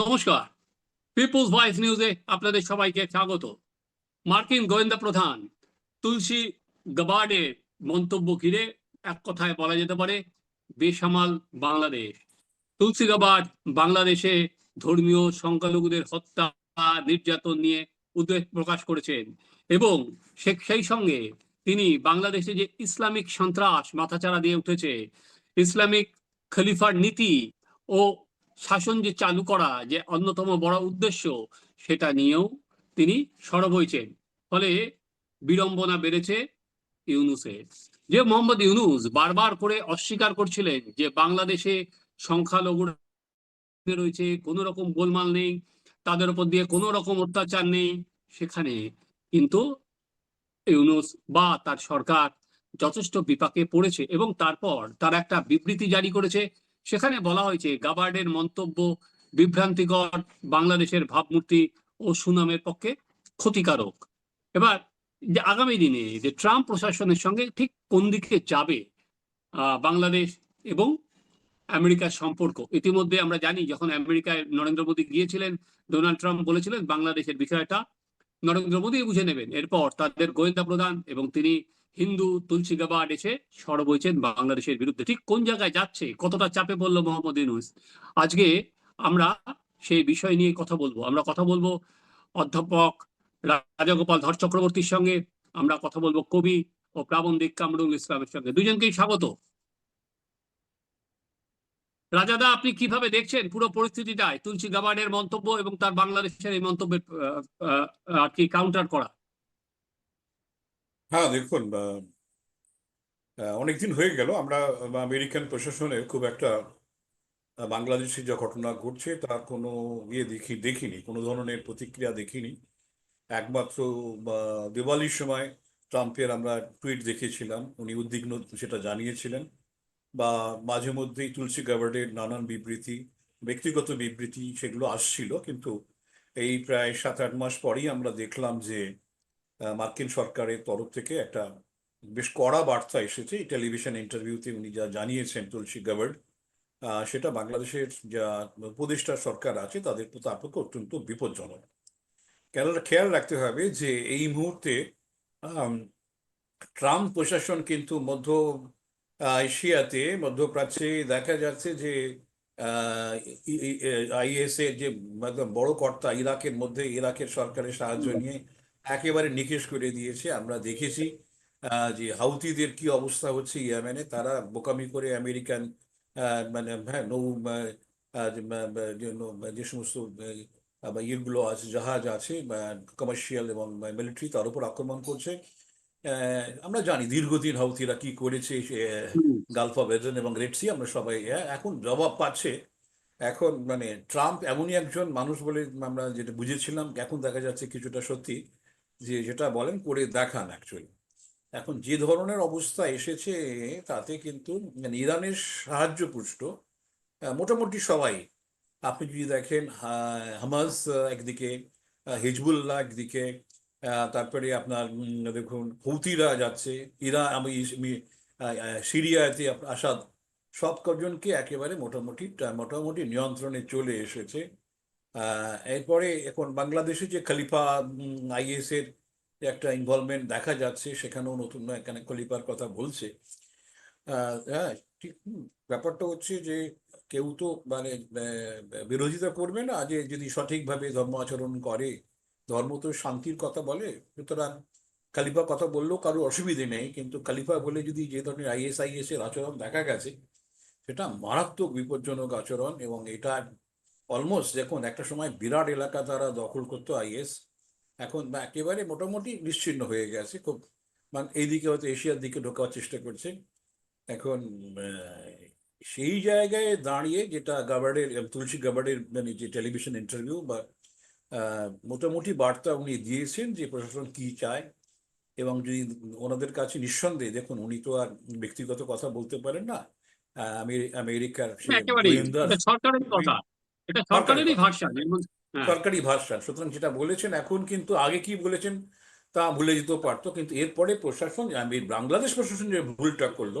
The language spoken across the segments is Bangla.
নমস্কার। পিপলস ভয়েস নিউজে আপনাদের সবাইকে স্বাগত। মার্কিন গোয়েন্দা প্রধান তুলসী গাবার্ডের মন্তব্য ঘিরে এক কথায় বলা যেতে পারে, বেসামাল বাংলাদেশ। তুলসী গাবার্ড বাংলাদেশে ধর্মীয় সংখ্যালঘুদের হত্যা, নির্যাতন নিয়ে উদ্বেগ প্রকাশ করেছেন এবং সেই সঙ্গে তিনি বাংলাদেশে যে ইসলামিক সন্ত্রাস, মাথাচাড়া দিয়ে উঠেছে, ইসলামিক খলিফার নীতি ও শাসন যে চালু করা যে অন্যতম বড় উদ্দেশ্য, সেটা নিয়েও তিনি সরব হয়েছেন। ফলে বিড়ম্বনা বেড়েছে ইউনুসের। যে মোহাম্মদ ইউনুস বারবার করে অস্বীকার করছিলেন যে বাংলাদেশে সংখ্যালঘু রয়েছে, কোনো রকম গোলমাল নেই, তাদের উপর দিয়ে কোনো রকম অত্যাচার নেই, সেখানে কিন্তু ইউনুস বা তার সরকার যথেষ্ট বিপাকে পড়েছে এবং তারপর তার একটা বিবৃতি জারি করেছে সেখানে বলা হয়েছে গাবার্ডের মন্তব্য বিভ্রান্তিকর, বাংলাদেশের ভাবমূর্তি ও সুনামের পক্ষে ক্ষতিকারক। এবার, যে আগামী দিনে যে ট্রাম্প প্রশাসনের সঙ্গে ঠিক কোন দিকে যাবে বাংলাদেশ এবং আমেরিকার সম্পর্ক, ইতিমধ্যে আমরা জানি যখন আমেরিকায় নরেন্দ্র মোদী গিয়েছিলেন, ডোনাল্ড ট্রাম্প বলেছিলেন বাংলাদেশের বিষয়টা নরেন্দ্র মোদী বুঝে নেবেন। এরপর তাদের গোয়েন্দা প্রধান এবং তিনি হিন্দু তুলসী গাবার্ড এসে সরব হয়েছেন বাংলাদেশের বিরুদ্ধে। ঠিক কোন জায়গায় যাচ্ছে, কতটা চাপে পড়ল মোহাম্মদ ইউনুস? আজকে আমরা সেই বিষয় নিয়ে কথা বলব। আমরা কথা বলব অধ্যাপক রাজাগোপাল ধর চক্রবর্তীর সঙ্গে, আমরা কথা বলব কবি ও প্রাবন্ধিক কামরুল ইসলামের সঙ্গে। দুজনকেই স্বাগত। রাজাদা আপনি কীভাবে দেখছেন পুরো পরিস্থিতিটায়? তুলসী গাবার্ডের মন্তব্য এবং তার বাংলাদেশের এই মন্তব্যের আর কি কাউন্টার করা? হ্যাঁ দেখুন অনেকদিন হয়ে গেল। আমরা আমেরিকান প্রশাসনে খুব একটা বাংলাদেশে যে ঘটনা ঘটছে, তার কোনো ইয়ে দেখি, দেখিনি, কোনো ধরনের প্রতিক্রিয়া দেখিনি। একমাত্র দিওয়ালির সময় ট্রাম্পের আমরা টুইট দেখেছিলাম। উনি উদ্বিগ্ন, সেটা জানিয়েছিলেন। বা, মাঝে মধ্যেই তুলসী গাবার্ডের নানান বিবৃতি, ব্যক্তিগত বিবৃতি, সেগুলো আসছিল। কিন্তু এই প্রায় সাত আট মাস পরেই আমরা দেখলাম যে মার্কিন সরকারের তরফ থেকে একটা বেশ কড়া বার্তা এসেছে। টেলিভিশন ইন্টারভিউতে উনি যা জানিয়েছেন তুলসী গাবার্ড সেটা বাংলাদেশের যা উপদেষ্টা সরকার আছে তাদের প্রতি পক্ষে অত্যন্ত বিপজ্জনক। কেন খেয়াল রাখতে হবে যে এই মুহূর্তে ট্রাম্প প্রশাসন কিন্তু মধ্য এশিয়াতে মধ্যপ্রাচ্যে দেখা যাচ্ছে যে আইএস এর যে একদম বড় কর্তা ইরাকের মধ্যে ইরাকের সরকারের সাহায্য নিয়ে একেবারে নিকেশ করে দিয়েছে। আমরা দেখেছি যে হাউতিদের কি অবস্থা হচ্ছে ইয়েমেনে। তারা বোকামি করে আমেরিকান মানে হ্যাঁ নৌ যে সমস্ত ইয়েগুলো আছে, জাহাজ আছে কমার্শিয়াল এবং মিলিটারি তার উপর আক্রমণ করছে। আমরা জানি দীর্ঘদিন হাউতিরা কি করেছে গালফ অফ এডেন এবং রেড সি আমরা সবাই এখন জবাব পাচ্ছে। এখন মানে ট্রাম্প এমনই একজন মানুষ বলে আমরা যেটা বুঝেছিলাম, এখন দেখা যাচ্ছে কিছুটা সত্যি। যে যেটা বলেন করে দেখান অ্যাকচুয়ালি এখন যে ধরনের অবস্থা এসেছে তাতে কিন্তু মানে ইরানের সাহায্যপুষ্ট আহ, মোটামুটি সবাই। আপনি যদি দেখেন হামাস একদিকে হিজবুল্লাহ একদিকে তারপরে আপনার দেখুন হুতিরা যাচ্ছে ইরান আমি সিরিয়াতে আসাদ সব কজনকে একেবারে মোটামুটি মোটামুটি নিয়ন্ত্রণে চলে এসেছে। এরপরে এখন বাংলাদেশে যে খলিফা আইএস এর একটা ইনভলভমেন্ট দেখা যাচ্ছে, সেখানেও নতুন এখানে খলিফার কথা বলছে। হ্যাঁ ঠিক ব্যাপারটা হচ্ছে যে কেউ তো মানে বিরোধিতা করবে না যে যদি সঠিকভাবে ধর্ম আচরণ করে। ধর্ম তো শান্তির কথা বলে, সুতরাং খলিফা কথা বললেও কারও অসুবিধে নেই, কিন্তু খলিফা বলে যদি যে ধরনের আইএস আইএস এর আচরণ দেখা গেছে, সেটা মারাত্মক বিপজ্জনক আচরণ এবং এটা অলমোস্ট দেখুন একটা সময় বিরাট এলাকা তারা দখল করতো আইএস এখন বা একেবারে মোটামুটি নিশ্চিহ্ন হয়ে গেছে খুব মানে এইদিকে হয়তো এশিয়ার দিকে ঢোকার চেষ্টা করছে। এখন সেই জায়গায় দাঁড়িয়ে যেটা গাবার্ডের তুলসী গাবার্ডের মানে যে টেলিভিশন ইন্টারভিউ বা মোটামুটি বার্তা উনি দিয়েছেন যে প্রশাসন কি চায় এবং যদি ওনাদের কাছে নিঃসন্দেহে দেখুন উনি তো আর ব্যক্তিগত কথা বলতে পারেন না। আমেরিকার এটা সরকারেরই ভাষা। হ্যাঁ। সরকারি ভাষা। সুতরাং যেটা বলেছেন এখন কিন্তু আগে কি বলেছেন তা ভুলে যেতেও পারতো কিন্তু এরপরে প্রশাসন আমি বাংলাদেশ প্রশাসন যে ভুলটা করল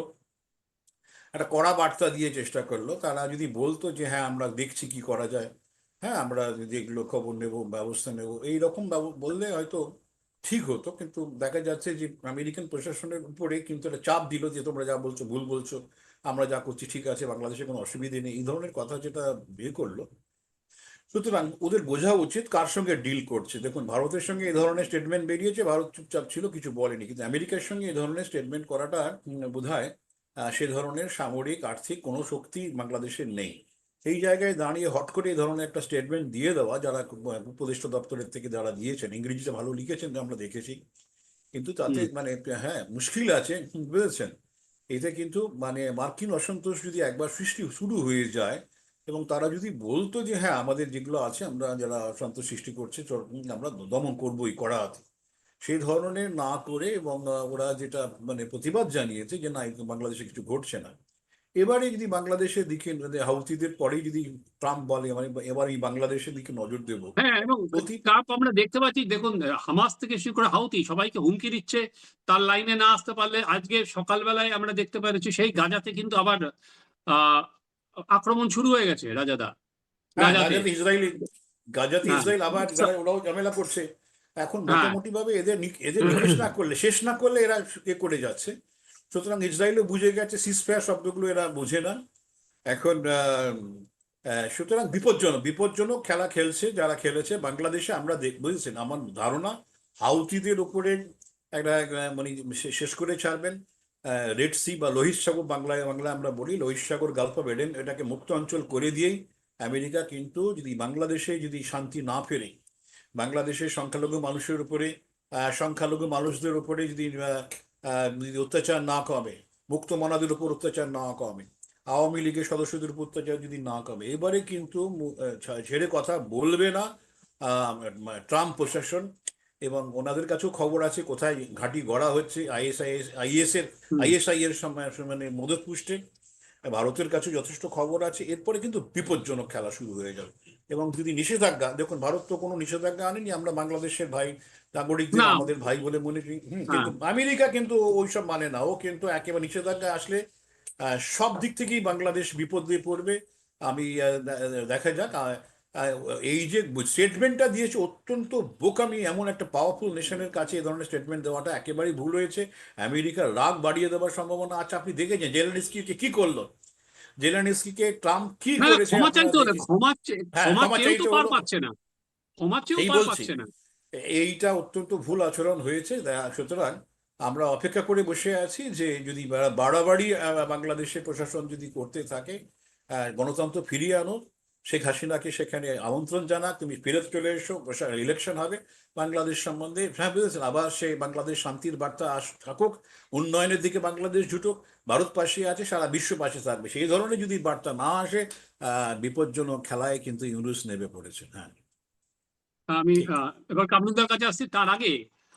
একটা কড়া বার্তা দিয়ে চেষ্টা করল তারা যদি বলতো যে হ্যাঁ আমরা দেখছি কি করা যায় হ্যাঁ আমরা যেগুলো খবর নেব ব্যবস্থা নেব এইরকম বললে হয়তো ঠিক হতো কিন্তু দেখা যাচ্ছে যে আমেরিকান প্রশাসনের উপরে কিন্তু একটা চাপ দিল যে তোমরা যা বলছো ভুল বলছো। আমরা যা করছি ঠিক আছে বাংলাদেশে কোনো অসুবিধে নেই। এই ধরনের কথা যেটা বিয়ে করল সুতরাং ওদের বোঝা উচিত কার সঙ্গে ডিল করছে। দেখুন ভারতের সঙ্গে এই ধরনের স্টেটমেন্ট বেরিয়েছে ভারত চুপচাপ ছিল কিছু বলেনি। কিন্তু আমেরিকার সঙ্গে এই ধরনের স্টেটমেন্ট করাটা বোধ হয় সে ধরনের সামরিক আর্থিক কোনো শক্তি বাংলাদেশের নেই। এই জায়গায় দাঁড়িয়ে হট করে এই ধরনের একটা স্টেটমেন্ট দিয়ে দেওয়া যারা উপদেষ্টা দপ্তরের থেকে যারা দিয়েছেন ইংরেজিতে ভালো লিখেছেন আমরা দেখেছি। কিন্তু তাতে মানে হ্যাঁ মুশকিল আছে বুঝেছেন? এতে কিন্তু মানে মার্কিন অসন্তোষ যদি একবার সৃষ্টি শুরু হয়ে যায় এবং তারা যদি বলতো যে হ্যাঁ আমাদের যেগুলো আছে, আমরা যারা অসন্তোষ সৃষ্টি করছে আমরা দমন করবোই করা আছে সেই ধরনের না করে এবং ওরা যেটা মানে প্রতিবাদ জানিয়েছে যে, না বাংলাদেশে কিছু ঘটছে না। এবারে যদি বাংলাদেশের দিকে হাউতিদের হাউথিদের পরেই যদি ট্রাম্প বলে মানে এবার এই বাংলাদেশের দিকে নজর দেব হ্যাঁ এবং আমরা দেখতে পাচ্ছি দেখুন হামাস থেকে শুরু করে হাউতি সবাইকে হুমকি দিচ্ছে তার লাইনে না আসতে পারলে আজকে সকালবেলায় আমরা দেখতে পেরেছি সেই গাজাতে কিন্তু আবার আহ আক্রমণ শুরু হয়ে গেছে রাজাদা হ্যাঁ গাজাতে ইসরায়েল হ্যাঁ। ইসরায়েল আবার। ওরাও ঝামেলা করছে এখন হ্যাঁ। মোটামুটি ভাবে এদের এদের নিকেশ না করলে শেষ না করলে এরা এ করে যাচ্ছে সুতরাং ইসরায়েলও বুঝে গেছে সিসফায়ার শব্দগুলো এরা বোঝে না। এখন সুতরাং বিপজ্জনক বিপজ্জনক খেলা খেলছে, যারা খেলেছে। বাংলাদেশে আমরা দেখ বুঝেছেন, আমার ধারণা হাউতিদের উপরে একটা মানে শেষ করে ছাড়বেন। রেড সি বা লোহিত সাগর, বাংলায় বাংলায় আমরা বলি লোহিত সাগর গালফ এডেন এটাকে মুক্ত অঞ্চল করে দিয়েই আমেরিকা কিন্তু যদি বাংলাদেশে যদি শান্তি না ফেরে, বাংলাদেশের সংখ্যালঘু মানুষের উপরে সংখ্যালঘু মানুষদের উপরে যদি অত্যাচার না কমে মুক্ত মনাদের উপর অত্যাচার না কমে আওয়ামী লীগের সদস্যদের উপর অত্যাচার যদি না কমে এবারে কিন্তু ছেড়ে কথা বলবে না আহ, ট্রাম্প প্রশাসন এবং ওনাদের কাছেও খবর আছে কোথায় ঘাঁটি গড়া হচ্ছে আইএসআইএস আইএস এর হুম। আইএসআই এর মানে মদত পুষ্টে ভারতের কাছে যথেষ্ট খবর আছে এরপরে কিন্তু বিপজ্জনক খেলা শুরু হয়ে যাবে। এবং যদি নিষেধাজ্ঞা দেখুন ভারত তো কোনো নিষেধাজ্ঞা আনেনি আমরা বাংলাদেশের ভাই নাগরিক আমাদের ভাই বলে মনে করি। কিন্তু আমেরিকা কিন্তু ওইসব মানে না। ও কিন্তু একেবারে নিষেধাজ্ঞা আসলে আহ, সব দিক থেকেই বাংলাদেশ বিপদে পড়বে। আমি দেখা যাক এই যে স্টেটমেন্টটা দিয়েছে অত্যন্ত বোকামি এমন একটা পাওয়ারফুল নেশনের কাছে এই ধরনের স্টেটমেন্ট দেওয়াটা একেবারেই ভুল হয়েছে। আমেরিকার রাগ বাড়িয়ে দেওয়ার সম্ভাবনা আছে। আপনি দেখেছেন জেলেনস্কিকে কি করল? জেলেনস্কিকে ট্রাম্প কি করেছে? হ্যাঁ, এইটা অত্যন্ত ভুল আচরণ হয়েছে। সুতরাং আমরা অপেক্ষা করে বসে আছি যে যদি বাড়াবাড়ি বাংলাদেশের প্রশাসন যদি করতে থাকে গণতন্ত্র ফিরিয়ে আনো শেখ হাসিনাকে সেখানে আমন্ত্রণ জানাক, তুমি ফেরত চলে এসো ইলেকশন হবে বাংলাদেশ সম্বন্ধে। হ্যাঁ বুঝেছেন, আবার সেই বাংলাদেশ শান্তির বার্তা আস থাকুক, উন্নয়নের দিকে বাংলাদেশ জুটুক ভারত পাশে আছে, সারা বিশ্ব পাশে থাকবে। সেই ধরনের যদি বার্তা না আসে বিপজ্জনক খেলায় কিন্তু ইউনুস নেমে পড়েছে হ্যাঁ। আমি এবার কামরুদ্দার কাছে আসছি, তার আগে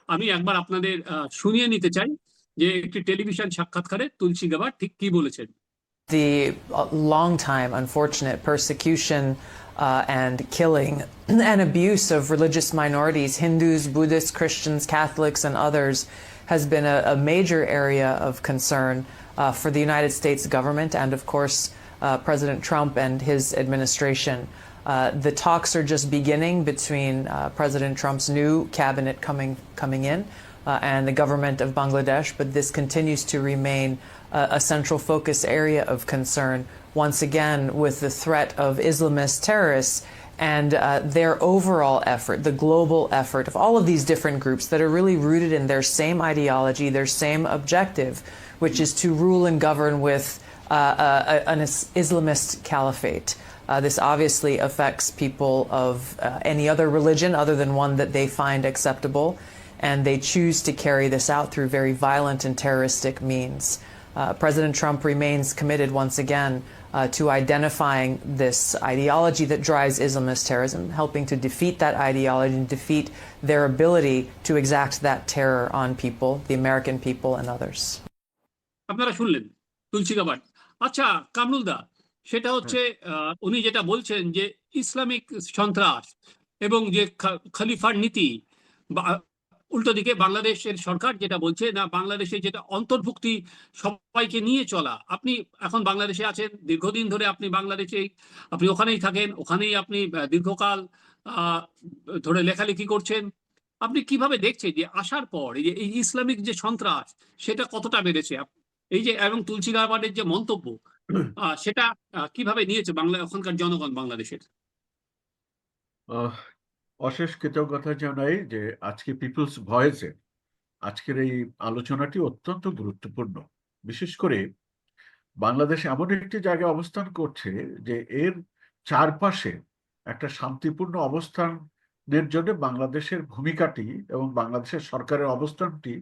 আমি একবার আপনাদের শুনিয়ে নিতে চাই যে একটি টেলিভিশন সাক্ষাৎকারে তুলসী গাবার ঠিক কি বলেছেন। The uh, long time unfortunate persecution uh, and killing and abuse of religious minorities, Hindus, Buddhists, Christians, Catholics, and others, has been a, a major area of concern uh, for the United States government and, of course, uh, President Trump and his administration. Uh, the talks are just beginning between uh, President Trump's new cabinet coming coming in uh, and the government of Bangladesh, but this continues to remain uh, a central focus area of concern, once again, with the threat of Islamist terrorists and uh, their overall effort, the global effort of all of these different groups that are really rooted in their same ideology, their same objective, which is to rule and govern with uh, uh, an Islamist caliphate. Uh, this obviously affects people of uh, any other religion other than one that they find acceptable, and they choose to carry this out through very violent and terroristic means. Uh, President Trump remains committed once again uh, to identifying this ideology that drives Islamist terrorism, helping to defeat that ideology and defeat their ability to exact that terror on people, the American people, and others. আপনারা শুনলেন তুলসী গাবার আচ্ছা কামরুলদা সেটা হচ্ছে আহ, উনি যেটা বলছেন যে ইসলামিক সন্ত্রাস এবং যে খা- খলিফার নীতি বা উল্টো দিকে বাংলাদেশের সরকার যেটা বলছে না বাংলাদেশে যেটা অন্তর্ভুক্তি সবাইকে নিয়ে চলা, আপনি এখন বাংলাদেশে আছেন, দীর্ঘদিন ধরে আপনি বাংলাদেশে আপনি ওখানেই থাকেন, ওখানেই আপনি দীর্ঘকাল ধরে লেখালেখি করছেন, আপনি কীভাবে দেখছেন যে আসার পর এই যে এই ইসলামিক যে সন্ত্রাস, সেটা কতটা বেড়েছে? এই যে এবং তুলসী গাবার্ডের যে মন্তব্য সেটা কীভাবে নিয়েছে বাংলা, ওখানকার জনগণ বাংলাদেশের? অশেষ কৃতজ্ঞতা জানাই যে আজকে পিপলস ভয়েসে আজকের এই আলোচনাটি অত্যন্ত গুরুত্বপূর্ণ। বিশেষ করে বাংলাদেশ এমন একটি জায়গায় অবস্থান করছে যে এর চারপাশে একটা শান্তিপূর্ণ অবস্থানের জন্য বাংলাদেশের ভূমিকাটি এবং বাংলাদেশের সরকারের অবস্থানটি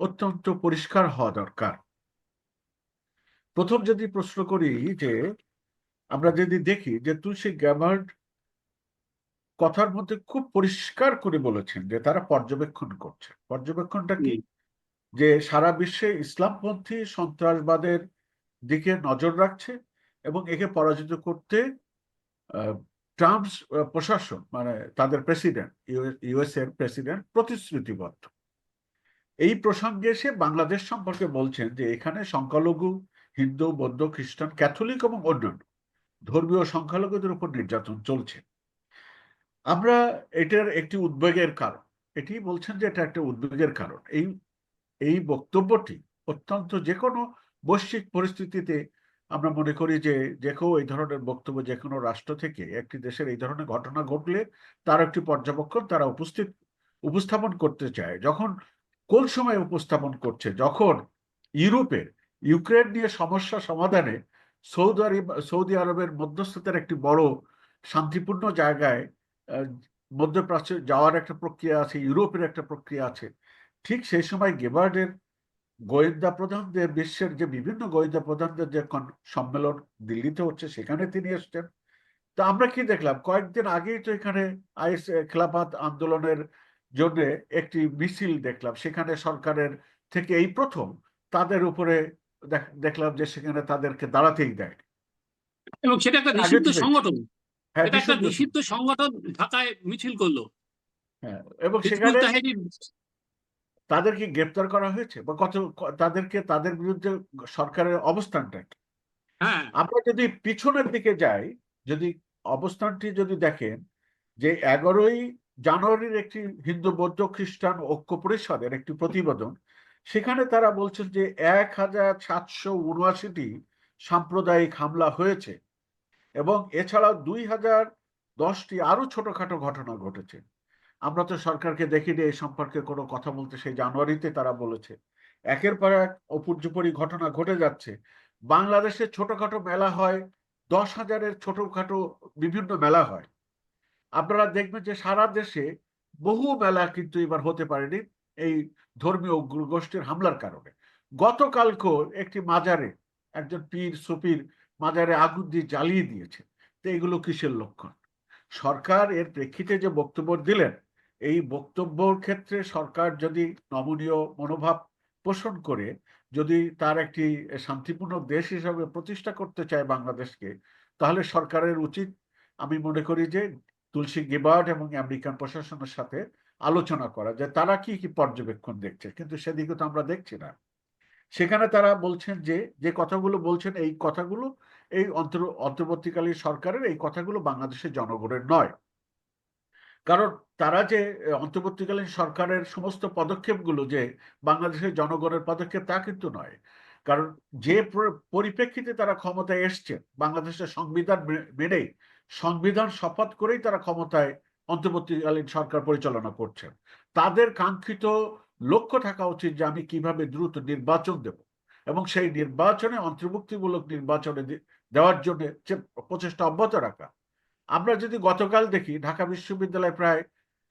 অত্যন্ত পরিষ্কার হওয়া দরকার। প্রথম যদি প্রশ্ন করি যে আমরা যদি দেখি যে তুলসী গ্যাবার্ড কথার মধ্যে খুব পরিষ্কার করে বলেছেন যে তারা পর্যবেক্ষণ করছে পর্যবেক্ষণটা কি? যে সারা বিশ্বে ইসলামপন্থী সন্ত্রাসবাদের দিকে নজর রাখছে এবং একে পরাজিত করতে ট্রাম্পস প্রশাসন মানে তাদের প্রেসিডেন্ট ইউএস এর প্রেসিডেন্ট প্রতিশ্রুতিবদ্ধ। এই প্রসঙ্গে এসে বাংলাদেশ সম্পর্কে বলছেন যে এখানে সংখ্যালঘু হিন্দু বৌদ্ধ খ্রিস্টান ক্যাথলিক এবং অন্যান্য ধর্মীয় সংখ্যালঘুদের উপর নির্যাতন চলছে। আমরা এটার একটি উদ্বেগের কারণ। এটি বলছেন যে এটা একটা উদ্বেগের কারণ। এই এই বক্তব্যটি অত্যন্ত যে কোনো বৈশ্বিক পরিস্থিতিতে আমরা মনে করি যে যে কেউ এই ধরনের বক্তব্য যে কোনো রাষ্ট্র থেকে একটি দেশের এই ধরনের ঘটনা ঘটলে তার একটি পর্যবেক্ষণ তারা উপস্থিত, উপস্থাপন করতে চায়। যখন কোন সময় উপস্থাপন করছে? যখন ইউরোপের ইউক্রেন নিয়ে সমস্যা সমাধানে সৌদি আরব, সৌদি আরবের মধ্যস্থতার একটি বড় শান্তিপূর্ণ জায়গায় মধ্যপ্রাচ্যে যাওয়ার একটা প্রক্রিয়া আছে ইউরোপের একটা প্রক্রিয়া আছে। ঠিক সেই সময় গেবার্ডের গোয়েন্দা প্রধানদের বিশ্বের যে বিভিন্ন গোয়েন্দা প্রধানদের যে সম্মেলন দিল্লিতে হচ্ছে সেখানে তিনি এসছেন। তা আমরা কি দেখলাম? কয়েকদিন আগেই তো এখানে আইএস খেলাফত আন্দোলনের জন্য একটি মিছিল দেখলাম। সেখানে সরকারের থেকে এই প্রথম তাদের উপরে দেখ- দেখলাম যে সেখানে তাদেরকে দাঁড়াতেই দেয় এবং সেটা একটা নিষিদ্ধ সংগঠন। এটা একটা নিষিদ্ধ সংগঠন ঢাকায় মিছিল করল। হ্যাঁ এবং সেখানে তাদেরকে গ্রেপ্তার করা হয়েছে বা কত তাদেরকে তাদের বিরুদ্ধে সরকারের অবস্থানটা কি? হ্যাঁ। আমরা যদি পিছনের দিকে যাই যদি অবস্থানটি যদি দেখেন যে এগারোই জানুয়ারির একটি হিন্দু বৌদ্ধ খ্রিস্টান ঐক্য পরিষদের একটি প্রতিবেদন সেখানে তারা বলছেন যে এক হাজার সাতশো উনআশিটি সাম্প্রদায়িক হামলা হয়েছে। এবং এছাড়াও দুই হাজার দশটি আরও ছোটখাটো ঘটনা ঘটেছে। আমরা তো সরকারকে দেখিনি, এই সম্পর্কে কোনো কথা বলতে। সেই জানুয়ারিতে তারা বলেছে, একের পর এক অপুর্যপরি ঘটনা ঘটে যাচ্ছে। বাংলাদেশে ছোটখাটো মেলা হয়, দশ হাজারের ছোটখাটো বিভিন্ন মেলা হয়। আপনারা দেখবেন যে সারা দেশে বহু মেলা কিন্তু এবার হতে পারেনি এই ধর্মীয় গোষ্ঠীর হামলার কারণে। গতকালকেও একটি মাজারে একজন পীর সুপীর মাজারে আগুন দিয়ে জ্বালিয়ে দিয়েছে। তো এগুলো কিসের লক্ষণ? সরকার এর প্রেক্ষিতে যে বক্তব্য দিলেন, এই বক্তব্যর ক্ষেত্রে সরকার যদি নমনীয় মনোভাব পোষণ করে, যদি তার একটি শান্তিপূর্ণ দেশ হিসাবে প্রতিষ্ঠা করতে চায় বাংলাদেশকে, তাহলে সরকারের উচিত, আমি মনে করি যে তুলসী গিবার্ড এবং আমেরিকান প্রশাসনের সাথে আলোচনা করা, যে তারা কি কি পর্যবেক্ষণ দেখছে, কিন্তু সেদিকে তো আমরা দেখছি না। সেখানে তারা বলছেন যে যে কথাগুলো বলছেন, এই কথাগুলো এই অন্তর, অন্তর্বর্তীকালীন সরকারের এই কথাগুলো বাংলাদেশের জনগণের নয়। কারণ তারা যে অন্তর্বর্তীকালীন সরকারের সমস্ত পদক্ষেপগুলো যে, বাংলাদেশের জনগণের পদক্ষেপ তা কিন্তু নয়। কারণ যে পরিপ্রেক্ষিতে তারা ক্ষমতায় এসছে বাংলাদেশের সংবিধান মেনেই, সংবিধান শপথ করেই তারা ক্ষমতায় অন্তর্বর্তীকালীন সরকার পরিচালনা করছেন তাদের কাঙ্ক্ষিত লক্ষ্য থাকা উচিত যে, আমি কীভাবে দ্রুত নির্বাচন দেব এবং সেই নির্বাচনে অন্তর্ভুক্তিমূলক নির্বাচনে দেওয়ার জন্য প্রচেষ্টা অব্যাহত রাখা। আমরা যদি গতকাল দেখি, ঢাকা বিশ্ববিদ্যালয়ে প্রায়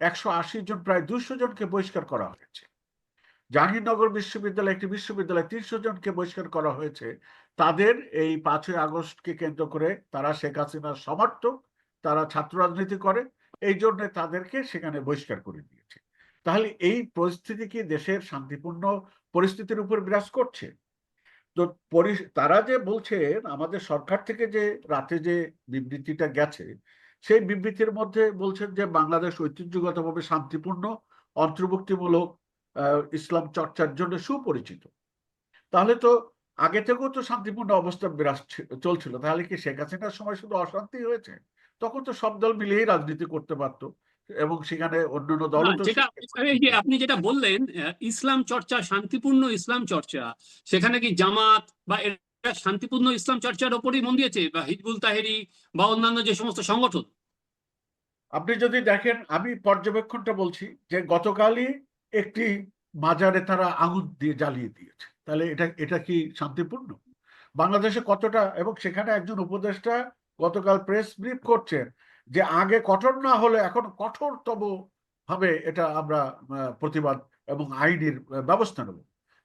একশো আশি জন, প্রায় দুইশো জনকে বহিষ্কার করা হয়েছে। জাহাঙ্গীরনগর বিশ্ববিদ্যালয় একটি বিশ্ববিদ্যালয় তিনশো জনকে বহিষ্কার করা হয়েছে। তাদের এই পাঁচই আগস্টকে কেন্দ্র করে তারা শেখ হাসিনার সমর্থক, তারা ছাত্র রাজনীতি করে, এই জন্য তাদেরকে সেখানে বহিষ্কার করে দিয়েছে। তাহলে এই পরিস্থিতি কি দেশের শান্তিপূর্ণ পরিস্থিতির উপর বিরাজ করছে? তো তারা যে বলছেন, আমাদের সরকার থেকে যে রাতে যে বিবৃতিটা গেছে, সেই বিবৃতির মধ্যে বলছেন যে বাংলাদেশ ঐতিহ্যগতভাবে শান্তিপূর্ণ, অন্তর্ভুক্তিমূলক ইসলাম চর্চার জন্য সুপরিচিত। তাহলে তো আগে থেকেও তো শান্তিপূর্ণ অবস্থা বিরাজ চলছিল। তাহলে কি শেখ হাসিনার সময় শুধু অশান্তি হয়েছে? তখন তো সব দল মিলিয়েই রাজনীতি করতে পারতো। এবং সেখানে অন্যান্য তো যেটা এই যে আপনি যেটা বললেন ইসলাম চর্চা শান্তিপূর্ণ ইসলাম চর্চা সেখানে কি জামাত বা এরা শান্তিপূর্ণ ইসলাম চর্চার ওপরই মন দিয়েছে? বা হিজবুল তাহেরি বা অন্যান্য যে সমস্ত সংগঠন? আপনি যদি দেখেন আমি পর্যবেক্ষণটা বলছি যে গতকালই একটি মাজারে তারা আগুন দিয়ে জ্বালিয়ে দিয়েছে। তাহলে এটা এটা কি শান্তিপূর্ণ? বাংলাদেশে কতটা এবং সেখানে একজন উপদেষ্টা গতকাল প্রেস ব্রিফ করছেন যে আগে কঠোর না হলে এখন কঠোরতম ভাবে এটা আমরা প্রতিবাদ এবং আইনের ব্যবস্থা নেব।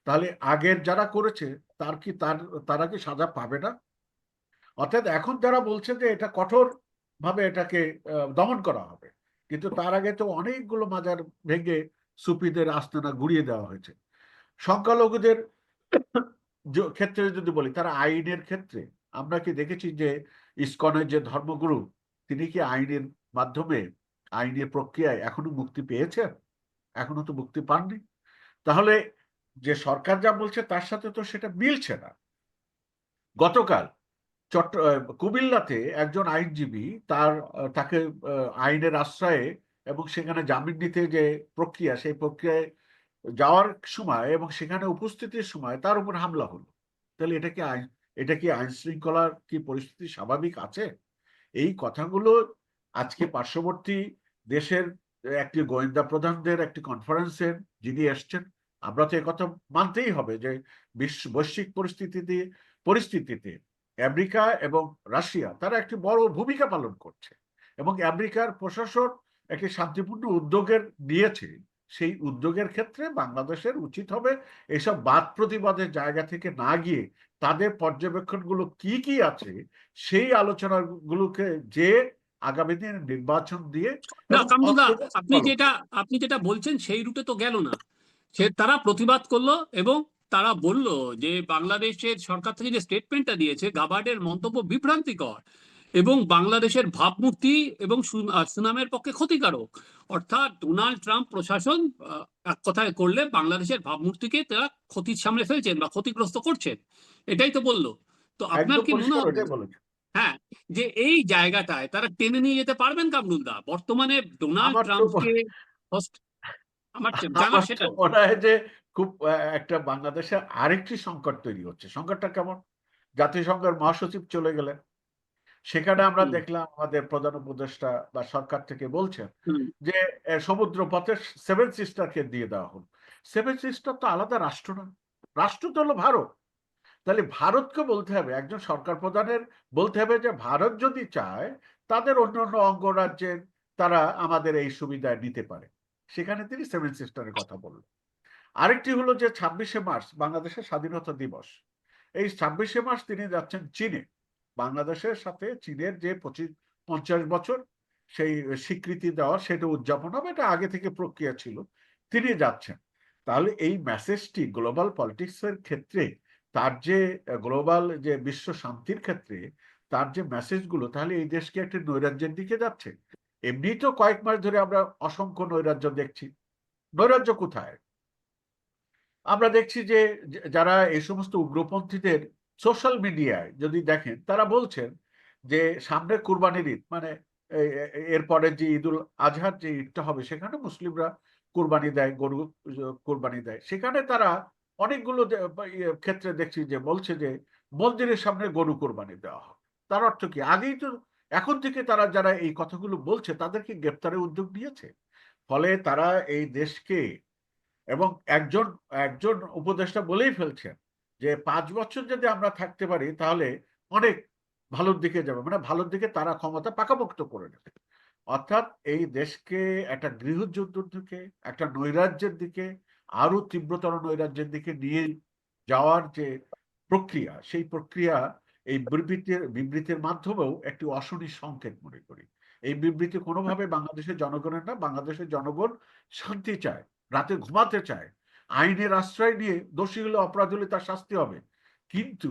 তাহলে আগের যারা করেছে, তার কি তার, তারা কি সাজা পাবে না? অর্থাৎ এখন যারা বলছে যে এটা কঠোর ভাবে এটাকে দমন করা হবে, কিন্তু তার আগে তো অনেকগুলো মাজার ভেঙে সুফিদের আস্তানা গুড়িয়ে দেওয়া হয়েছে। সংখ্যালঘুদের ক্ষেত্রে যদি বলি, তারা আইনের ক্ষেত্রে, আমরা কি দেখেছি যে ইস্কনের যে ধর্মগুরু তিনি কি আইনের মাধ্যমে আইনের প্রক্রিয়ায় এখনও মুক্তি পেয়েছেন? এখনও তো মুক্তি পাননি। তাহলে যে সরকার যা বলছে তার সাথে তো সেটা মিলছে না। গতকাল চট্ট কুমিল্লাতে একজন আইনজীবী তার তাকে আইনের আশ্রয়ে এবং সেখানে জামিন নিতে যে প্রক্রিয়া, সেই প্রক্রিয়ায় যাওয়ার সময় এবং সেখানে উপস্থিতির সময় তার উপর হামলা হলো। তাহলে এটা কি আইন, এটা কি আইন শৃঙ্খলার কি পরিস্থিতি স্বাভাবিক আছে? এই কথাগুলো আজকে পার্শ্ববর্তী দেশের একটি গোয়েন্দা প্রধানদের একটি কনফারেন্সের যিনি এসছেন, আমরা তো কথা মানতেই হবে যে বিশ্ব বৈশ্বিক পরিস্থিতিতে পরিস্থিতিতে আমেরিকা এবং রাশিয়া তারা একটি বড় ভূমিকা পালন করছে এবং আমেরিকার প্রশাসন একটি শান্তিপূর্ণ উদ্যোগের নিয়েছে। সেই উদ্যোগের ক্ষেত্রে বাংলাদেশের উচিত হবে এসব বাদ প্রতিবাদের জায়গা থেকে না গিয়ে তাদের পর্যবেক্ষণগুলো কি কি আছে সেই আলোচনাগুলোকে যে আগামী দিনে নির্বাচন দিয়ে না আপনি যেটা আপনি যেটা বলছেন সেই রুটে তো গেল না। সে তারা প্রতিবাদ করল এবং তারা বলল যে বাংলাদেশের সরকার থেকে যে স্টেটমেন্টটা দিয়েছে গাবার্ডের মন্তব্য বিভ্রান্তিকর এবং বাংলাদেশের ভাবমূর্তি এবং সুনামের পক্ষে ক্ষতিকারক। অর্থাৎ ডোনাল্ড ট্রাম্প প্রশাসন এক কথায় করলে বাংলাদেশের ভাবমূর্তিকে তারা ক্ষতির সামনে ফেলছেন বা ক্ষতিগ্রস্ত করছেন। এটাই তো বলল। তো আপনার কি মনে হয় হ্যাঁ যে এই জায়গাটায় তারা টেনে নিয়ে যেতে পারবেন কামরুলদা? বর্তমানে ডোনাল্ড ট্রাম্পকে আমার জানা সেটা মনে হয় যে খুব একটা বাংলাদেশে আরেকটি সংকট তৈরি হচ্ছে। সংকটটা কেমন? জাতিসংঘের মহাসচিব চলে গেলেন। সেখানে আমরা দেখলাম আমাদের প্রধান উপদেষ্টা বা সরকার থেকে বলছেন যে সমুদ্র পথে সেভেন সিস্টারকে দিয়ে দেওয়া হল। সেভেন সিস্টার তো আলাদা রাষ্ট্র না। রাষ্ট্র তো হলো ভারত। তাহলে ভারতকে বলতে হবে একজন সরকার প্রধানের বলতে হবে যে ভারত যদি চায় তাদের অন্য অন্য অঙ্গরাজ্যের তারা আমাদের এই সুবিধা নিতে পারে। সেখানে তিনি সেভেন সিস্টারের কথা বললেন। আরেকটি হলো যে ছাব্বিশে মার্চ বাংলাদেশের স্বাধীনতা দিবস। এই ছাব্বিশে মার্চ তিনি যাচ্ছেন চীনে। বাংলাদেশের সাথে চীনের যে পঁচিশ, পঞ্চাশ বছর সেই স্বীকৃতি দেওয়া সেটা উদযাপন হবে, এটা আগে থেকে প্রক্রিয়া ছিল, তিনি যাচ্ছেন। তাহলে এই মেসেজটি গ্লোবাল পলিটিক্সের ক্ষেত্রে, তার যে গ্লোবাল যে বিশ্ব শান্তির ক্ষেত্রে, তার যে মেসেজগুলো তাহলে এই দেশকে একটা নৈরাজ্যের দিকে যাচ্ছে? এমনি তো কয়েক মাস ধরে আমরা অসংখ্য নৈরাজ্য দেখছি। নৈরাজ্য কোথায়? আমরা দেখছি যে, যে- যারা এই সমস্ত উগ্রপন্থীদের সোশ্যাল মিডিয়ায় যদি দেখেন, তারা বলছেন যে সামনে কুরবানির ঈদ মানে এরপরে যে ঈদুল আজহার যে ঈদটা হবে, সেখানে মুসলিমরা কুরবানি দেয়, গরু কুরবানি দেয়। সেখানে তারা অনেকগুলো ইয়ে ক্ষেত্রে দেখছি যে, বলছে যে মন্দিরের সামনে গরু কোরবানি দেওয়া হবে। তার অর্থ কি? আগেই তো এখন থেকে তারা যারা এই কথাগুলো বলছে, তাদেরকে গ্রেপ্তারের উদ্যোগ নিয়েছে। ফলে তারা এই দেশকে এবং একজন একজন উপদেষ্টা বলেই ফেলছেন যে পাঁচ বছর যদি আমরা থাকতে পারি, তাহলে অনেক ভালোর দিকে যাবে। মানে ভালোর দিকে তারা ক্ষমতা পাকাপোক্ত করে নেবে। অর্থাৎ এই দেশকে একটা গৃহযুদ্ধের দিকে, একটা নৈরাজ্যের দিকে আরও তীব্রতর নৈরাজ্যের দিকে নিয়ে যাওয়ার যে প্রক্রিয়া, সেই প্রক্রিয়া এই বিবৃতির বিবৃতির মাধ্যমেও একটি অশনি সংকেত মনে করি। এই বিবৃতি কোনোভাবে বাংলাদেশের জনগণের না, বাংলাদেশের জনগণ শান্তি চায়, রাতে ঘুমাতে চায় আইনের আশ্রয় নিয়ে দোষী হলে অপরাধ হলে তার শাস্তি হবে। কিন্তু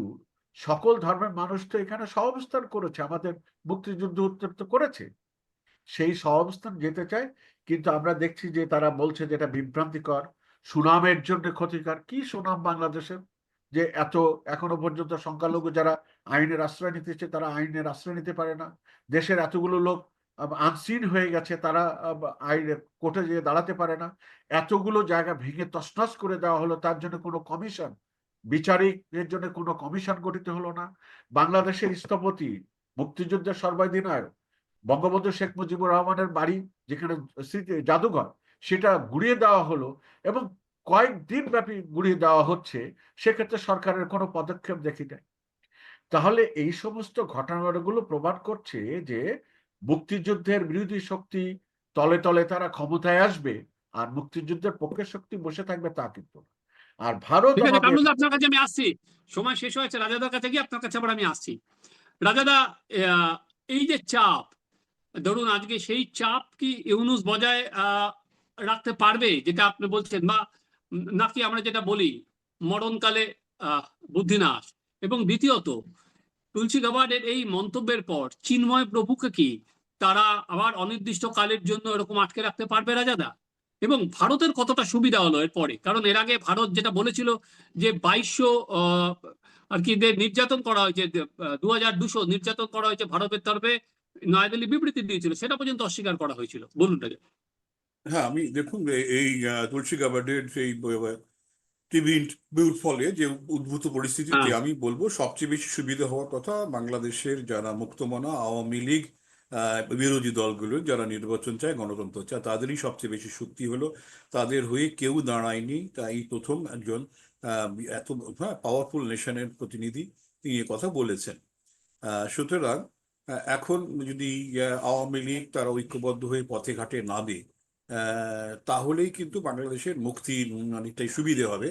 সকল ধর্মের মানুষ তো এখানে সহাবস্থান করেছে, আমাদের মুক্তিযুদ্ধ উত্তপ্ত করেছে। সেই সহাবস্থান যেতে চায়, কিন্তু আমরা দেখছি যে তারা বলছে যে এটা বিভ্রান্তিকর, সুনামের জন্য ক্ষতিকর। কি সুনাম বাংলাদেশের? যে এত, এখনও পর্যন্ত সংখ্যালঘু যারা আইনের আশ্রয় নিতেছে তারা আইনের আশ্রয় নিতে পারে না। দেশের এতগুলো লোক আনসিন হয়ে গেছে, তারা আইনের কোর্টে যেয়ে দাঁড়াতে পারে না। এতগুলো জায়গা ভেঙে তছনছ করে দেওয়া হলো, তার জন্য কোনো কমিশন, বিচারিকের জন্য কোনো কমিশন গঠিত হলো না। বাংলাদেশের স্থপতি, মুক্তিযুদ্ধের সর্বাধিনায়ক, বঙ্গবন্ধু শেখ মুজিবুর রহমানের বাড়ি, যেখানে স্মৃতি, জাদুঘর, সেটা গুড়িয়ে দেওয়া হলো এবং কয়েকদিন ব্যাপী গুড়িয়ে দেওয়া হচ্ছে, সেক্ষেত্রে সরকারের কোনো পদক্ষেপ দেখি নাই। তাহলে এই সমস্ত ঘটনাগুলো প্রমাণ করছে যে মুক্তিযুদ্ধের বিরোধী শক্তি তলে তলে তারা ক্ষমতায় আসবে আর মুক্তিযুদ্ধের পক্ষের শক্তি বসে থাকবে তা কিন্তু আর ভারত আপনার কাছে আমি আসছি। সময় শেষ হয়েছে রাজাদার কাছে গিয়ে আপনার কাছে আবার আমি আসছি। রাজাদা এই যে চাপ ধরুন আজকে সেই চাপ কি ইউনুস বজায় আহ, রাখতে পারবে যেটা আপনি বলছেন বা নাকি আমরা যেটা বলি মরণকালে আহ, বুদ্ধিনাশ? এবং দ্বিতীয়ত তুলসী গাবার্ডের এই মন্তব্যের পর চিন্ময় প্রভুকে কি তারা আবার অনির্দিষ্ট কালের জন্য এরকম আটকে রাখতে পারবে রাজাদা এবং ভারতের কতটা সুবিধা হলো এরপরে? কারণ এর আগে ভারত যেটা বলেছিল যে বাইশশো আর কি নির্যাতন করা হয়েছে দু হাজার দুশো নির্যাতন করা হয়েছে ভারতের তরফে নয়াদিল্লি বিবৃতি দিয়েছিল সেটা পর্যন্ত অস্বীকার করা হয়েছিল। বলুন হ্যাঁ আমি দেখুন এই তুলসী গাবার্ডের সেই টিভি ইন্টারভিউর ফলে যে উদ্ভূত পরিস্থিতিতে হ্যাঁ। আমি বলব সবচেয়ে বেশি সুবিধা হওয়ার কথা বাংলাদেশের যারা মুক্তমনা আওয়ামী লীগ বিরোধী দলগুলো যারা নির্বাচন চায়, গণতন্ত্র চায়, তাদেরই সবচেয়ে বেশি শক্তি হলো। তাদের হয়ে কেউ দাঁড়ায়নি। তাই প্রথম একজন এত হ্যাঁ পাওয়ারফুল নেশনের প্রতিনিধি তিনি কথা বলেছেন। সুতরাং এখন যদি আওয়ামী লীগ তারা ঐক্যবদ্ধ হয়ে পথে ঘাটে নামে তাহলেই কিন্তু বাংলাদেশের মুক্তি অনেকটাই সুবিধে হবে।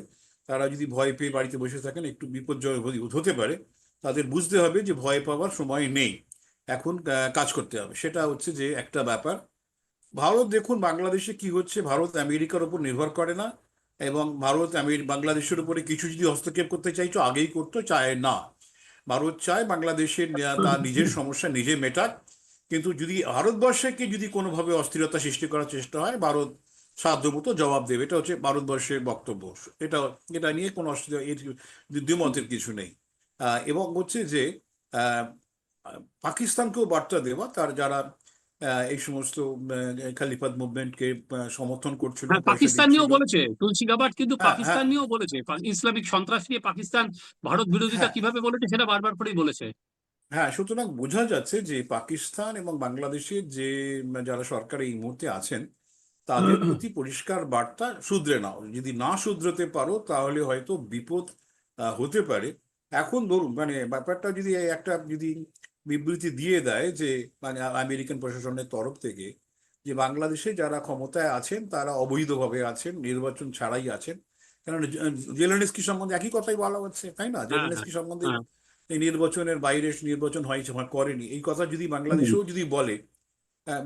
তারা যদি ভয় পেয়ে বাড়িতে বসে থাকেন, একটু বিপর্যয় হতে পারে। তাদের বুঝতে হবে যে ভয় পাওয়ার সময় নেই। এখন কাজ করতে হবে। সেটা হচ্ছে যে একটা ব্যাপার, ভারত দেখুন বাংলাদেশে কি হচ্ছে, ভারত আমেরিকার উপর নির্ভর করে না, এবং ভারত বাংলাদেশের উপরে কিছু যদি হস্তক্ষেপ করতে চাইছো, আগেই করতো চায় না। ভারত চায় বাংলাদেশের তার নিজের সমস্যা নিজে মেটাক, কিন্তু যদি ভারতবর্ষকে যদি কোনোভাবে অস্থিরতা সৃষ্টি করার চেষ্টা হয়, ভারত সাধ্যমতো জবাব দেবে। এটা হচ্ছে ভারতবর্ষের বক্তব্য। এটা এটা নিয়ে কোনো অস্থিরতা এর দ্বিমতের কিছু নেই। এবং হচ্ছে যে পাকিস্তানকেও বার্তা দেওয়া তার যারা এই সমস্ত খালিফাত মুভমেন্টকে সমর্থন করছিল হ্যাঁ পাকিস্তান নিয়েও বলেছে তুলসী গাবার্ড কিন্তু হ্যাঁ, পাকিস্তান হ্যাঁ। নিয়েও বলেছে। ইসলামিক সন্ত্রাস নিয়ে পাকিস্তান ভারত বিরোধিতা। কীভাবে বলেছে সেটা বারবার করেই বলেছে। হ্যাঁ সুতরাং বোঝা যাচ্ছে যে পাকিস্তান এবং বাংলাদেশের যে যারা সরকার এই মুহূর্তে আছেন তাদের প্রতি পরিষ্কার বার্তা শুধরে নাও। যদি না শুধরাতে পারো তাহলে হয়তো বিপদ হতে পারে। এখন ধরুন মানে ব্যাপারটা যদি একটা যদি বিবৃতি দিয়ে দেয় যে মানে আমেরিকান প্রশাসনের তরফ থেকে যে বাংলাদেশে যারা ক্ষমতায় আছেন তারা অবৈধভাবে আছেন নির্বাচন ছাড়াই আছেন। কারণ জেলেনস্কি সম্বন্ধে একই কথাই বলা হচ্ছে তাই না? জেলেনস্কি সম্বন্ধে হ্যাঁ। এই নির্বাচনের বাইরে নির্বাচন হয় করেনি। এই কথা যদি বাংলাদেশেও যদি বলে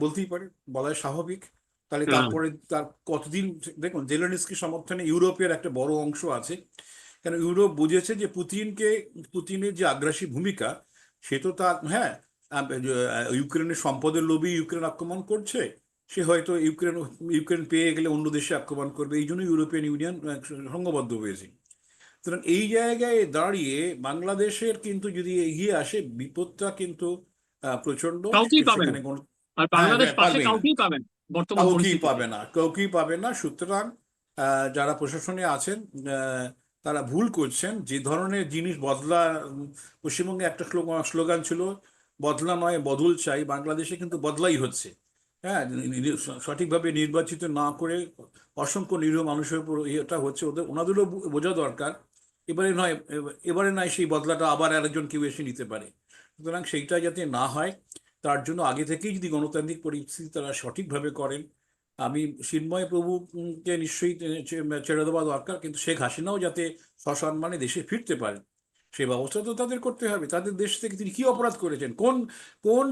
বলতেই পারে বলাই স্বাভাবিক। তাহলে হ্যাঁ। তারপরে তার কতদিন দেখুন জেলেনস্কি সমর্থনে ইউরোপের একটা বড় অংশ আছে। কেন ইউরোপ বুঝেছে যে পুতিনকে পুতিনের যে আগ্রাসী ভূমিকা সে তো তার হ্যাঁ ইউক্রেনের সম্পদের লোভে ইউক্রেন আক্রমণ করছে। সে হয়তো ইউক্রেন ইউক্রেন পেয়ে গেলে অন্য দেশে আক্রমণ করবে। এই জন্য ইউরোপিয়ান ইউনিয়ন সংঘবদ্ধ হয়েছে। সুতরাং এই জায়গায় দাঁড়িয়ে বাংলাদেশের কিন্তু যদি এগিয়ে আসে বিপদটা কিন্তু আহ, প্রচণ্ড কাউকেই। আর বাংলাদেশ হ্যাঁ, পাশে কাউকেই পাবেন বর্তমান কাউকেই। পাবে না কাউকেই পাবে না। সুতরাং আহ, যারা প্রশাসনে আছেন আহ, তারা ভুল করছেন। যে ধরনের জিনিস বদলা, পশ্চিমবঙ্গে একটা স্লোগান ছিল, বদলা নয়, বদল চাই। বাংলাদেশে কিন্তু বদলাই হচ্ছে। হ্যাঁ সঠিকভাবে নির্বাচিত না করে অসংখ্য নিরীহ মানুষের উপর এটা হচ্ছে। ওদের, ওনাদেরও বোঝা দরকার। এবারে নয় এবারে নয় সেই বদলাটা আবার আরেকজন কেউ এসে নিতে পারে। সুতরাং সেইটা যাতে না হয়, তার জন্য আগে থেকেই যদি গণতান্ত্রিক পরিস্থিতি তারা সঠিকভাবে করেন আমি চিন্ময় প্রভুকে নিশ্চয়ই ছেড়ে দেওয়া দরকার কিন্তু শেখ হাসিনাও যাতে সসম্মানে দেশে ফিরতে পারেন সে ব্যবস্থা তো তাদের করতে হবে। তাদের দেশ থেকে তিনি কি অপরাধ করেছেন? কোন কোন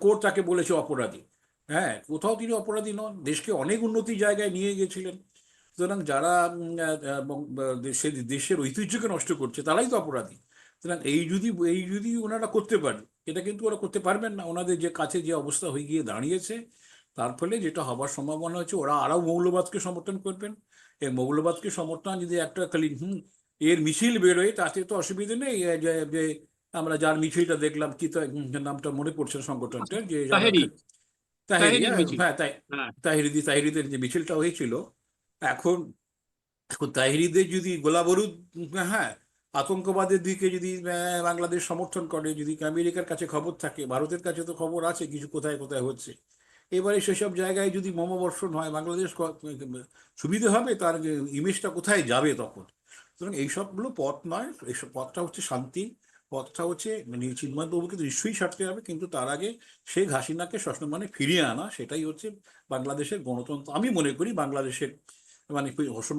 কোর্ট তাকে বলেছে অপরাধী? হ্যাঁ কোথাও তিনি অপরাধী নন দেশকে অনেক উন্নতি জায়গায় নিয়ে গেছিলেন। সুতরাং যারা আহ, দেশের ঐতিহ্যকে নষ্ট করছে তারাই তো অপরাধী। সুতরাং এই যদি এই যদি ওনারা করতে পারেন এটা কিন্তু ওরা করতে পারবেন না। ওনাদের যে কাছে যে অবস্থা হয়ে গিয়ে দাঁড়িয়েছে তার ফলে যেটা হবার সম্ভাবনা হচ্ছে ওরা আরও মৌলবাদকে সমর্থন করবেন। এই মৌলবাদকে সমর্থন যদি একটা খালি হুম এর মিছিল বেরোয় তাতে তো অসুবিধা নেই। যে আমরা যার মিছিলটা দেখলাম কি নামটা মনে পড়ছে না সংগঠনটার যে যারা- তাহেরি। তাহেরি তাহেরির হ্যাঁ, হ্যাঁ তাই হ্যাঁ। তাহিরিদি তাহিরিদের যে মিছিলটা হয়েছিল এখন এখন তাহিরিদের যদি গোলাবারুদ হ্যাঁ আতঙ্কবাদের দিকে যদি আহ, বাংলাদেশ সমর্থন করে যদি আমেরিকার কাছে খবর থাকে ভারতের কাছে তো খবর আছে কিছু কোথায় কোথায় হচ্ছে। এবারে সেসব জায়গায় যদি মমবর্ষণ হয়, বাংলাদেশ সুবিধে হবে? তার ইমেজটা কোথায় যাবে তখন? সুতরাং এইসবগুলো পথ নয়। এইসব পথটা হচ্ছে শান্তি, পথটা হচ্ছে মানে চিন্ময়বাবুকে নিশ্চয়ই ছাড়তে হবে, কিন্তু তার আগে শেখ হাসিনাকে সসম্মানে ফিরিয়ে আনা, সেটাই হচ্ছে বাংলাদেশের গণতন্ত্র। আমি মনে করি বাংলাদেশের মানে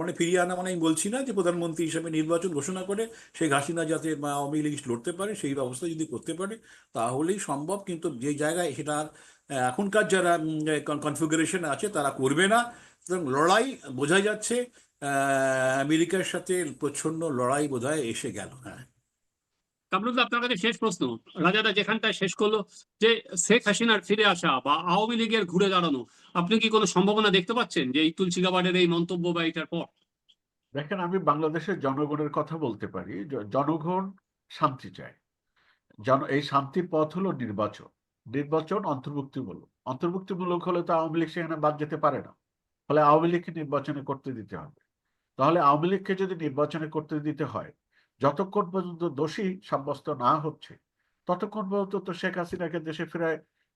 মানে ফিরিয়ে আনা মানে আমি বলছি না যে প্রধানমন্ত্রী হিসেবে নির্বাচন ঘোষণা করে সেই হাসিনা যাতে আওয়ামী লীগ লড়তে পারে, সেই ব্যবস্থা যদি করতে পারে, তাহলেই সম্ভব। কিন্তু যে জায়গায় সেটা এখনকার যারা কনফিগারেশন আছে, তারা করবে না। সুতরাং লড়াই বোঝা যাচ্ছে আমেরিকার সাথে প্রচ্ছন্ন লড়াই বোধহয় এসে গেল। হ্যাঁ। কামরুল, আপনার কাছে শেষ প্রশ্ন। রাজাদা যেখানটায় শেষ করল যে শেখ হাসিনার ফিরে আসা বা আওয়ামী লীগের ঘুরে দাঁড়ানো, আপনি কি কোনো সম্ভাবনা দেখতে পাচ্ছেন যে এই তুলসী গাবার্ডের এই মন্তব্য বা এটার পর? দেখেন, আমি বাংলাদেশের জনগণের কথা বলতে পারি জনগণ শান্তি চায়। জন, এই শান্তির পথ হলো নির্বাচন। নির্বাচন অন্তর্ভুক্তিমূলক। অন্তর্ভুক্তিমূলক হলে তো আওয়ামী লীগ সেখানে বাদ যেতে পারে না। ফলে আওয়ামী লীগকে নির্বাচনে করতে দিতে হবে। তাহলে আওয়ামী লীগকে যদি নির্বাচনে করতে দিতে হয় যতক্ষণ পর্যন্ত দোষী সাব্যস্ত না হচ্ছে, ততক্ষণ পর্যন্ত তো শেখ হাসিনাকে দেশে ফিরে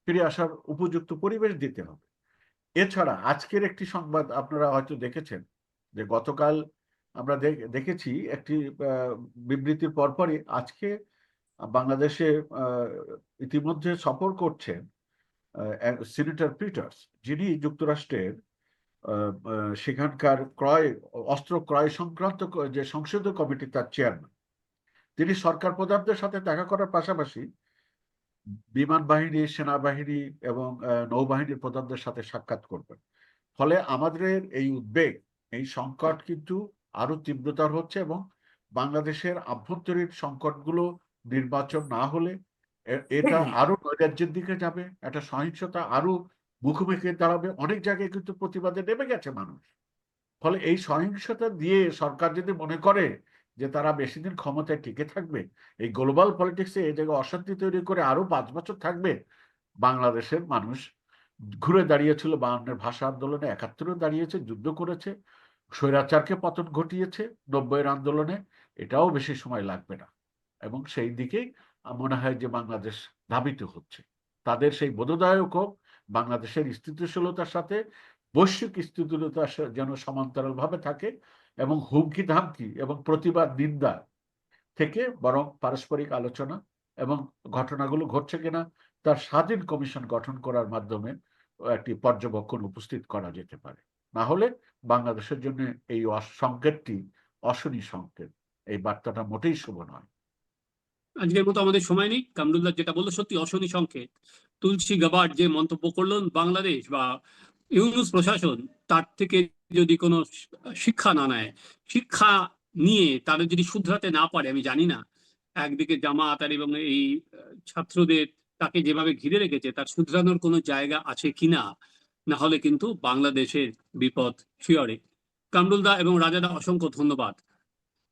ফিরে আসার উপযুক্ত পরিবেশ দিতে হবে। এছাড়া আজকের একটি সংবাদ আপনারা হয়তো দেখেছেন যে গতকাল আমরা দেখ- দেখেছি একটি বিবৃতির পরপরই আজকে বাংলাদেশে ইতিমধ্যে সফর করছেন সিনেটর পিটার্স, যিনি যুক্তরাষ্ট্রের সেখানকার ক্রয় অস্ত্র ক্রয় সংক্রান্ত যে সংসদীয় কমিটি তার চেয়ারম্যান তিনি সরকার প্রধানদের সাথে দেখা করার পাশাপাশি বিমান বাহিনী সেনাবাহিনী এবং নৌবাহিনীর প্রধানদের সাথে সাক্ষাৎ করবেন। ফলে আমাদের এই উদ্বেগ এই সংকট কিন্তু আরও তীব্রতর হচ্ছে এবং বাংলাদেশের আভ্যন্তরীণ সংকটগুলো নির্বাচন না হলে এটা আরও নৈরাজ্যের দিকে যাবে একটা সহিংসতা আরও মুখোমুখি দাঁড়াবে, অনেক জায়গায় কিন্তু প্রতিবাদে নেমে গেছে মানুষ। ফলে এই সহিংসতা দিয়ে সরকার যদি মনে করে যে তারা বেশি দিন ক্ষমতায় টিকে থাকবে, এই গ্লোবাল পলিটিক্সে এই জায়গায় অশান্তি তৈরি করে আরও পাঁচ বছর থাকবে, বাংলাদেশের মানুষ ঘুরে দাঁড়িয়েছিল বায়ান্নের ভাষা আন্দোলনে, একাত্তরেও দাঁড়িয়েছে, যুদ্ধ করেছে, স্বৈরাচারকে পতন ঘটিয়েছে, নব্বইয়ের আন্দোলনে, এটাও বেশি সময় লাগবে না। এবং সেই দিকেই মনে হয় যে বাংলাদেশ ধাবিত হচ্ছে। তাদের সেই বোধদায়ক হোক বাংলাদেশের স্থিতিশীলতার সাথে বৈশ্বিক স্থিতিশীলতা যেন সমান্তরালভাবে থাকে এবং হুমকি ধামকি এবং প্রতিবাদ, নিন্দা থেকে বরং পারস্পরিক আলোচনা এবং ঘটনাগুলো ঘটছে কিনা তার স্বাধীন কমিশন গঠন করার মাধ্যমে একটি পর্যবেক্ষণ উপস্থিত করা যেতে পারে। না হলে বাংলাদেশের জন্য এই সংকেতটি অশনি সংকেত। এই বার্তাটা মোটেই শুভ নয়। আজকের মতো আমাদের সময় নেই। কামরুল্লাহ যেটা বলল, সত্যি অশনি সংকেত। তুলসী গাবার্ড যে মন্তব্য করলেন, বাংলাদেশ বা ইউনুস প্রশাসন তার থেকে যদি কোনো শিক্ষা না নেয়, শিক্ষা নিয়ে তাদের যদি শুধরাতে না পারে, আমি জানি না। একদিকে জামাত আর এবং এই ছাত্রদের তাকে যেভাবে ঘিরে রেখেছে, তার শুধরানোর কোনো জায়গা আছে কিনা না? হলে কিন্তু বাংলাদেশের বিপদ শিয়রে কামরুলদা এবং রাজাদা অসংখ্য ধন্যবাদ।